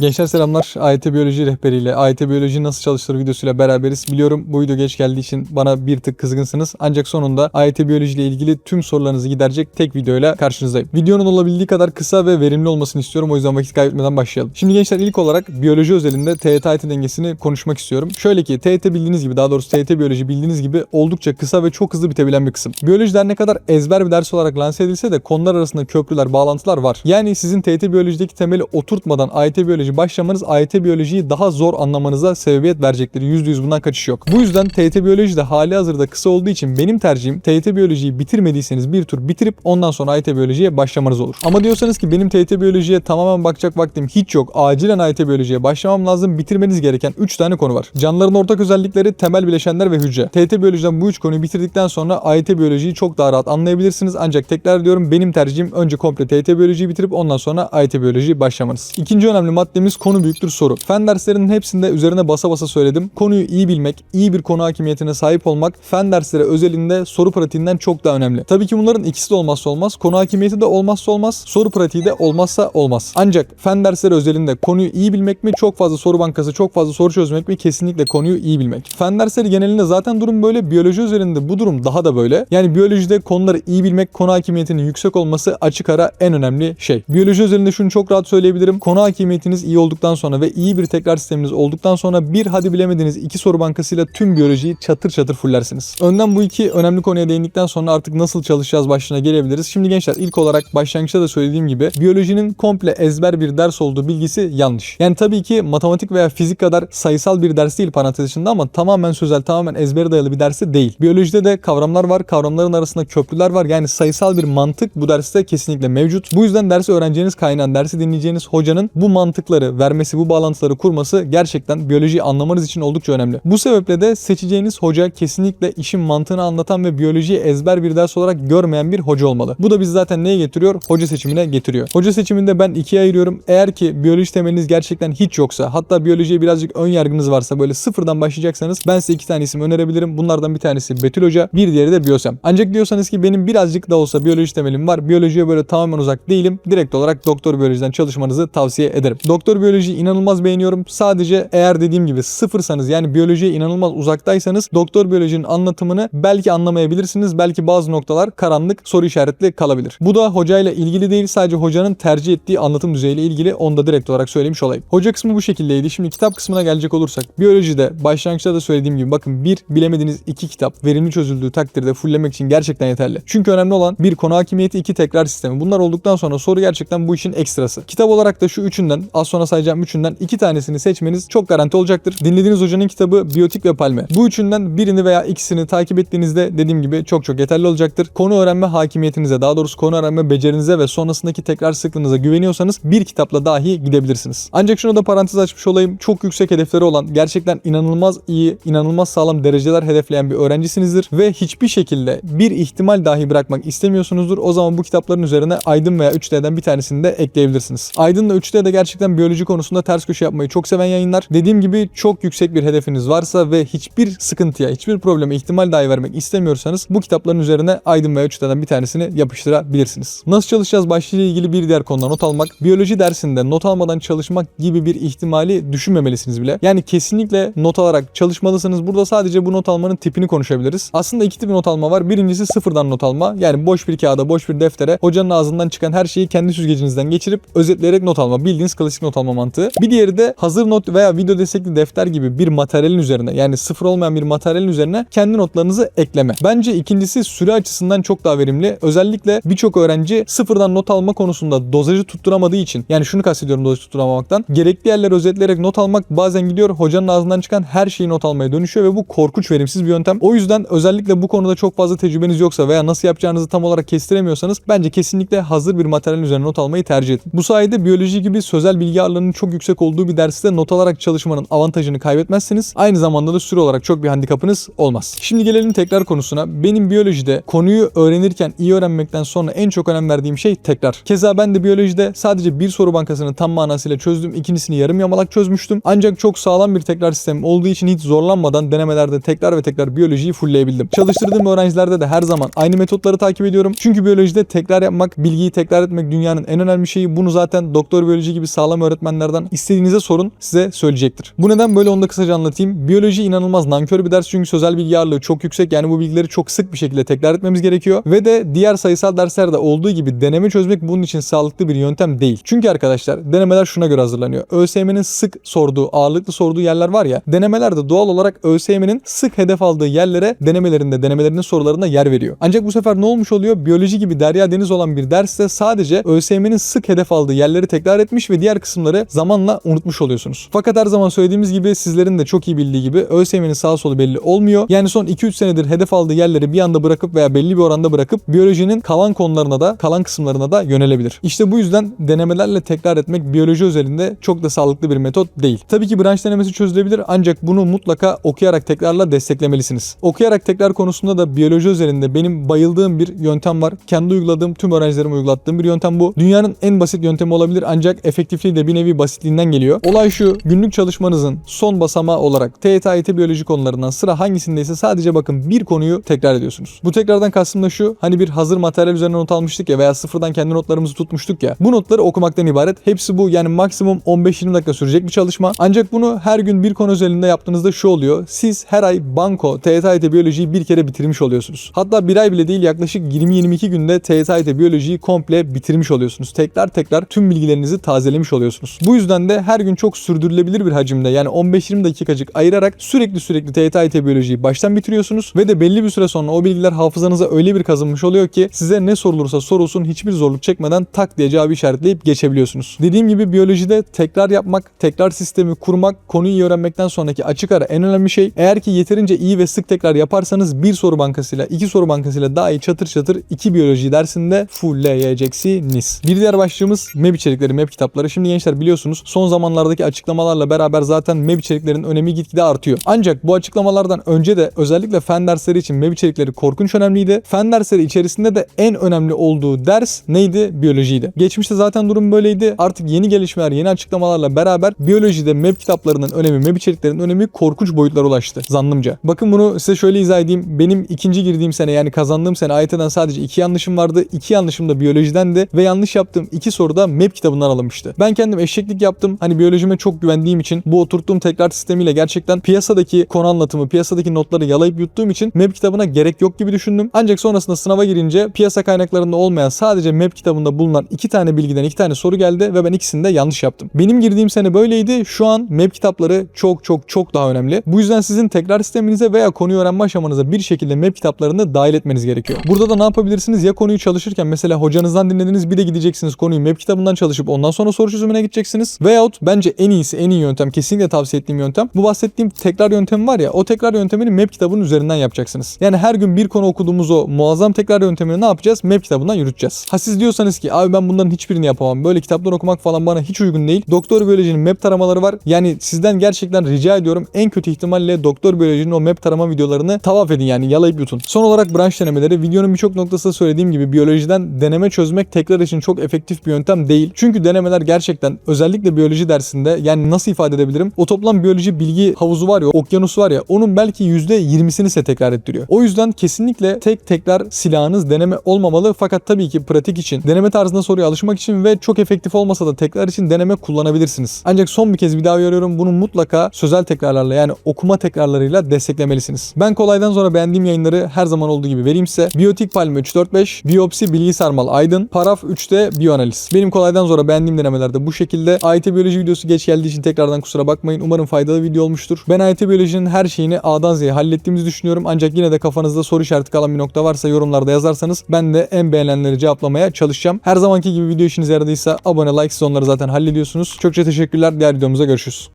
Gençler selamlar. AYT Biyoloji rehberiyle AYT Biyoloji nasıl çalıştırır videosuyla beraberiz. Biliyorum bu video geç geldiği için bana bir tık kızgınsınız. Ancak sonunda AYT Biyoloji ile ilgili tüm sorularınızı giderecek tek videoyla karşınızdayım. Videonun olabildiği kadar kısa ve verimli olmasını istiyorum. O yüzden vakit kaybetmeden başlayalım. Şimdi gençler ilk olarak biyoloji özelinde TYT AYT dengesini konuşmak istiyorum. Şöyle ki TYT bildiğiniz gibi daha doğrusu TYT Biyoloji bildiğiniz gibi oldukça kısa ve çok hızlı bitebilen bir kısım. Biyolojiler ne kadar ezber bir ders olarak lanse edilse de konular arasında köprüler, bağlantılar var. Yani sizin TYT Biyoloji'deki temeli oturtmadan AYT Biyoloji başlamanız AYT Biyoloji'yi daha zor anlamanıza sebebiyet verecektir. %100 bundan kaçış yok. Bu yüzden TYT Biyoloji de hali hazırda kısa olduğu için benim tercihim TYT Biyoloji'yi bitirmediyseniz bir tur bitirip ondan sonra AYT Biyoloji'ye başlamanız olur. Ama diyorsanız ki benim TYT Biyoloji'ye tamamen bakacak vaktim hiç yok. Acilen AYT Biyoloji'ye başlamam lazım. Bitirmeniz gereken 3 tane konu var. Canlıların ortak özellikleri, temel bileşenler ve hücre. TYT Biyoloji'den bu 3 konuyu bitirdikten sonra AYT Biyoloji'yi çok daha rahat anlayabilirsiniz. Ancak tekrar diyorum benim tercihim önce komple TYT Biyoloji'yi bitirip ondan sonra AYT Biyoloji'yi başlamanız. İkinci önemli maddemiz konu büyüktür soru. Fen derslerinin hepsinde üzerine basa basa söyledim. Konuyu iyi bilmek, iyi bir konu hakimiyetine sahip olmak fen dersleri özelinde soru pratiğinden çok daha önemli. Tabii ki bunların ikisi de olmazsa olmaz. Konu hakimiyeti de olmazsa olmaz. Soru pratiği de olmazsa olmaz. Ancak fen dersleri özelinde konuyu iyi bilmek mi, çok fazla soru bankası, çok fazla soru çözmek mi kesinlikle konuyu iyi bilmek. Fen dersleri genelinde zaten durum böyle. Biyoloji üzerinde bu durum daha da böyle. Yani biyolojide konuları iyi bilmek, konu hakimiyetinin yüksek olması açık ara en önemli şey. Biyoloji üzerinde şunu çok rahat söyleyebilirim. Konu hakimiyetiniz iyi olduktan sonra ve iyi bir tekrar sisteminiz olduktan sonra bir hadi bilemediniz iki soru bankasıyla tüm biyolojiyi çatır çatır fullersiniz. Önden bu iki önemli konuya değindikten sonra artık nasıl çalışacağız başlığına gelebiliriz. Şimdi gençler ilk olarak başlangıçta da söylediğim gibi biyolojinin komple ezber bir ders olduğu bilgisi yanlış. Yani tabii ki matematik veya fizik kadar sayısal bir ders değil parantez içinde ama tamamen sözel tamamen ezbere dayalı bir dersi değil. Biyolojide de kavramlar var. Kavramların arasında köprüler var. Yani sayısal bir mantık bu derste kesinlikle mevcut. Bu yüzden dersi öğreneceğiniz kaynağın, dersi dinleyeceğiniz hocanın bu mantıkları vermesi, bu bağlantıları kurması gerçekten biyolojiyi anlamanız için oldukça önemli. Bu sebeple de seçeceğiniz hoca kesinlikle işin mantığını anlatan ve biyolojiyi ezber bir ders olarak görmeyen bir hoca olmalı. Bu da biz zaten neye getiriyor? Hoca seçimine getiriyor. Hoca seçiminde ben ikiye ayırıyorum. Eğer ki biyoloji temeliniz gerçekten hiç yoksa, hatta biyolojiye birazcık ön yargınız varsa böyle sıfırdan başlayacaksanız ben size iki tane isim önerebilirim. Bunlardan bir tanesi Betül Hoca, bir diğeri de Biyosem. Ancak diyorsanız ki benim birazcık da olsa biyoloji temelim var. Biyolojiye böyle tamamen uzak değilim. Direkt olarak doktor biyolojiden çalışmanızı tavsiye ederim. Doktor biyolojiyi inanılmaz beğeniyorum. Sadece eğer dediğim gibi sıfırsanız yani biyolojiye inanılmaz uzaktaysanız doktor biyolojinin anlatımını belki anlamayabilirsiniz. Belki bazı noktalar karanlık, soru işaretli kalabilir. Bu da hocayla ilgili değil sadece hocanın tercih ettiği anlatım düzeyiyle ilgili. Onu da direkt olarak söylemiş olayım. Hoca kısmı bu şekildeydi. Şimdi kitap kısmına gelecek olursak. Biyolojide başlangıçta da söylediğim gibi bakın bir bilemediğiniz iki kitap verimli çözüldüğü takdirde fulllemek için gerçekten yeterli. Çünkü önemli olan bir konu hakimiyeti iki tekrar sistemi. Bunlar olduktan sonra soru gerçekten bu işin ekstrası. Kitap olarak da şu üçünden az sonra sayacağım üçünden iki tanesini seçmeniz çok garanti olacaktır. Dinlediğiniz hocanın kitabı Biyotik ve Palme. Bu üçünden birini veya ikisini takip ettiğinizde dediğim gibi çok çok yeterli olacaktır. Konu öğrenme hakimiyetinize daha doğrusu konu öğrenme becerinize ve sonrasındaki tekrar sıklığınıza güveniyorsanız bir kitapla dahi gidebilirsiniz. Ancak şunu da parantez açmış olayım. Çok yüksek hedefleri olan gerçekten inanılmaz iyi, inanılmaz sağlam dereceler hedefleyen bir öğrencisinizdir ve hiçbir şekilde bir ihtimal dahi bırakmak istemiyorsunuzdur. O zaman bu kitapların üzerine Aydın veya 3D'den bir tanesini de ekleyebilirsiniz. Aydın'la 3D'de gerçekten biyoloji konusunda ters köşe yapmayı çok seven yayınlar. Dediğim gibi çok yüksek bir hedefiniz varsa ve hiçbir sıkıntıya, hiçbir probleme ihtimal dahi vermek istemiyorsanız bu kitapların üzerine Aydın veya 3D'den bir tanesini yapıştırabilirsiniz. Nasıl çalışacağız başlığıyla ilgili bir diğer konuda not almak. Biyoloji dersinde not almadan çalışmak gibi bir ihtimali düşünmemelisiniz bile. Yani kesinlikle not alarak çalışmalısınız. Burada sadece bu not almanın tipini konuşabiliriz. Aslında iki tip not alma var. Birincisi sıfırdan not alma. Yani boş bir kağıda, boş bir deftere hocanın ağzından çıkan her şeyi kendi süzgecinizden geçirip özetleyerek not alma. Bildiğiniz klasik not alma mantığı. Bir diğeri de hazır not veya video destekli defter gibi bir materyalin üzerine yani sıfır olmayan bir materyalin üzerine kendi notlarınızı ekleme. Bence ikincisi süre açısından çok daha verimli. Özellikle birçok öğrenci sıfırdan not alma konusunda dozajı tutturamadığı için yani şunu kastediyorum dozajı tutturamamaktan. Gerekli yerleri özetleyerek not almak bazen gidiyor hocanın ağzından çıkan her şeyi not almaya dönüşüyor ve bu korkunç verimsiz bir yöntem. O yüzden özellikle bu konuda çok fazla tecrübeniz yoksa veya nasıl yapacağınızı tam olarak kestiremiyorsanız bence kesinlikle hazır bir materyal üzerine not almayı tercih edin. Bu sayede biyoloji gibi sözel bilgi ağırlığının çok yüksek olduğu bir derste not alarak çalışmanın avantajını kaybetmezsiniz. Aynı zamanda da süre olarak çok bir handikapınız olmaz. Şimdi gelelim tekrar konusuna. Benim biyolojide konuyu öğrenirken iyi öğrenmekten sonra en çok önem verdiğim şey tekrar. Keza ben de biyolojide sadece bir soru bankasını tam manasıyla çözdüm. ikincisini yarım yamalak çözmüştüm. Ancak çok sağlam bir tekrar sistemi olduğu için hiç zorlanmadan denemelerde tekrar ve tekrar biyolojiyi fullleyebildim. Çalıştırdığım öğrencilerde de her zaman aynı metotları takip ediyorum. Çünkü biyolojide tekrar yapmak, bilgiyi tekrar etmek dünyanın en önemli şeyi. Bunu zaten doktor biyoloji gibi sağlam öğretmenlerden istediğinize sorun size söyleyecektir. Bu neden böyle onu da kısaca anlatayım. Biyoloji inanılmaz nankör bir ders çünkü sözel bilgi ağırlığı çok yüksek. Yani bu bilgileri çok sık bir şekilde tekrar etmemiz gerekiyor. Ve de diğer sayısal derslerde olduğu gibi deneme çözmek bunun için sağlıklı bir yöntem değil. Çünkü arkadaşlar denemeler şuna göre hazırlanıyor. ÖSYM'nin sık sorduğu, ağırlıklı sorduğu yerler var ya. Denemelerde doğal olarak ÖSYM'nin sık hedef aldığı yerlere denemelerinde, denemelerinin sorularında yer veriyor. Ancak bu sefer ne olmuş oluyor? Biyoloji gibi derya deniz olan bir derste sadece ÖSYM'nin sık hedef aldığı yerleri tekrar etmiş ve diğer kısımları zamanla unutmuş oluyorsunuz. Fakat her zaman söylediğimiz gibi sizlerin de çok iyi bildiği gibi ÖSYM'nin sağ solu belli olmuyor. Yani son 2-3 senedir hedef aldığı yerleri bir anda bırakıp veya belli bir oranda bırakıp biyolojinin kalan konularına da kalan kısımlarına da yönelebilir. İşte bu yüzden denemelerle tekrar etmek biyoloji özelinde çok da sağlıklı bir metot değil. Tabii ki branş denemesi çözülebilir ancak bunu mutlaka okuyarak tekrarla desteklemelisiniz. Okuyarak tekrar konusunda da biyoloji özelinde benim bayıldığım bir yöntem var. Kendi uyguladığım tüm öğrencilerime uygulattığım bir yöntem bu. Dünyanın en basit yöntemi olabilir ancak efektifliği de bir nevi basitliğinden geliyor. Olay şu günlük çalışmanızın son basamağı olarak TYT biyoloji konularından sıra hangisindeyse sadece bakın bir konuyu tekrar ediyorsunuz. Bu tekrardan kastım da şu hani bir hazır materyal üzerine not almıştık ya veya sıfırdan kendi notlarımızı tutmuştuk ya. Bu notları okumaktan ibaret. Hepsi bu yani maksimum 15-20 dakika sürecek bir çalışma. Ancak bunu her gün bir konu özelinde yaptığınızda şu oluyor. Siz her ay banko TYT biyolojiyi bir kere bitirmiş oluyorsunuz. Hatta bir ay bile değil yaklaşık 20-22 günde TYT biyolojiyi komple bitirmiş oluyorsunuz. Tekrar tekrar tüm bilgilerinizi tazelemiş oluyorsunuz. Bu yüzden de her gün çok sürdürülebilir bir hacimde yani 15-20 dakikacık ayırarak sürekli sürekli TYT biyolojiyi baştan bitiriyorsunuz ve de belli bir süre sonra o bilgiler hafızanıza öyle bir kazınmış oluyor ki size ne sorulursa sorulsun hiçbir zorluk çekmeden tak diye cevabı işaretleyip geçebiliyorsunuz. Dediğim gibi biyolojide tekrar yapmak, tekrar sistemi kurmak, konuyu öğrenmekten sonraki açık ara en önemli şey. Eğer ki yeterince iyi ve sık tekrar yaparsanız bir soru bankasıyla, iki soru bankasıyla daha iyi çatır çatır iki biyoloji dersinde fullleyeceksiniz. Bir diğer başlığımız MEB içerikleri, MEB kitapları. Şimdi gençler biliyorsunuz son zamanlardaki açıklamalarla beraber zaten MEB içeriklerin önemi gitgide artıyor. Ancak bu açıklamalardan önce de özellikle fen dersleri için MEB içerikleri korkunç önemliydi. Fen dersleri içerisinde de en önemli olduğu ders neydi? Biyolojiydi. Geçmişte zaten durum böyleydi. Artık yeni gelişmeler, yeni açıklamalarla beraber biyolojide MEB kitaplarının önemi, MEB içeriklerinin önemi korkunç boyutlara ulaştı zannımca. Bakın bunu size şöyle izah edeyim. Benim ikinci girdiğim sene yani kazandığım sene AYT'den sadece iki yanlışım vardı. İki yanlışım da biyolojidendi ve yanlış yaptığım iki soruda MEB kitabından alınmıştı. Ben kendim eşeklik yaptım. Hani biyolojime çok güvendiğim için bu oturttuğum tekrar sistemiyle gerçekten piyasadaki konu anlatımı, piyasadaki notları yalayıp yuttuğum için MEB kitabına gerek yok gibi düşündüm. Ancak sonrasında sınava girince piyasa kaynaklarında olmayan sadece MEB kitabında bulunan iki tane bilgiden iki tane soru geldi ve ben ikisini de yanlış yaptım. Benim girdiğim sene böyleydi. Şu an MEB kitapları çok çok çok daha önemli. Bu yüzden sizin tekrar sisteminize veya konuyu öğrenme aşamanıza bir şekilde MEB kitaplarını dahil etmeniz gerekiyor. Burada da ne yapabilirsiniz? Ya konuyu çalışırken mesela hocanızdan dinlediniz bir de gideceksiniz konuyu MEB kitabından çalışıp ondan sonra soru çözümüne gideceksiniz. Veyahut bence en iyisi en iyi yöntem kesinlikle tavsiye ettiğim yöntem. Bu bahsettiğim tekrar yöntemi var ya o tekrar yöntemini MEB kitabının üzerinden yapacaksınız. Yani her gün bir konu okuduğumuz o muazzam tekrar yöntemini ne yapacağız? MEB kitabından yürüteceğiz. Ha siz diyorsanız ki abi ben bunların hiçbirini yapamam. Böyle kitaplar okumak falan bana hiç uygun değil. Doktor biyolojinin MEB taramaları var. Yani sizden gerçekten rica ediyorum en kötü ihtimalle doktor biyolojinin o MEB tarama videolarını tavaf edin yani yalayıp yutun. Son olarak branş denemeleri. Videonun birçok noktasında söylediğim gibi biyolojiden deneme çözmek tekrar için çok efektif bir yöntem değil. Çünkü denemeler gerçekten özellikle biyoloji dersinde yani nasıl ifade edebilirim? O toplam biyoloji bilgi havuzu var ya, okyanus var ya onun belki %20'sini size tekrar ettiriyor. O yüzden kesinlikle tek tekrar silahınız deneme olmamalı fakat tabii ki pratik için, deneme tarzında soruya alışmak için ve çok efektif olmasa da tekrar için deneme kullanabilirsiniz. Ancak son bir kez bir daha uyarıyorum bunu mutlaka sözel tekrarlarla yani okuma tekrarlarıyla desteklemelisiniz. Ben kolaydan sonra beğendiğim yayınları her zaman olduğu gibi vereyim size. Biyotik Palmi 345, Biyopsi Bilgi Sarmal Aydın, Paraf 3'te Biyoanaliz. Benim kolaydan sonra beğendiğim denemelerde bu şekilde. AYT Biyoloji videosu geç geldiği için tekrardan kusura bakmayın. Umarım faydalı video olmuştur. Ben AYT Biyoloji'nin her şeyini A'dan Z'ye hallettiğimizi düşünüyorum. Ancak yine de kafanızda soru işareti kalan bir nokta varsa yorumlarda yazarsanız ben de en beğenilenleri cevaplamaya çalışacağım. Her zamanki gibi video işinize yaradıysa abone, like siz onları zaten hallediyorsunuz. Çok çok teşekkürler. Diğer videomuzda görüşürüz.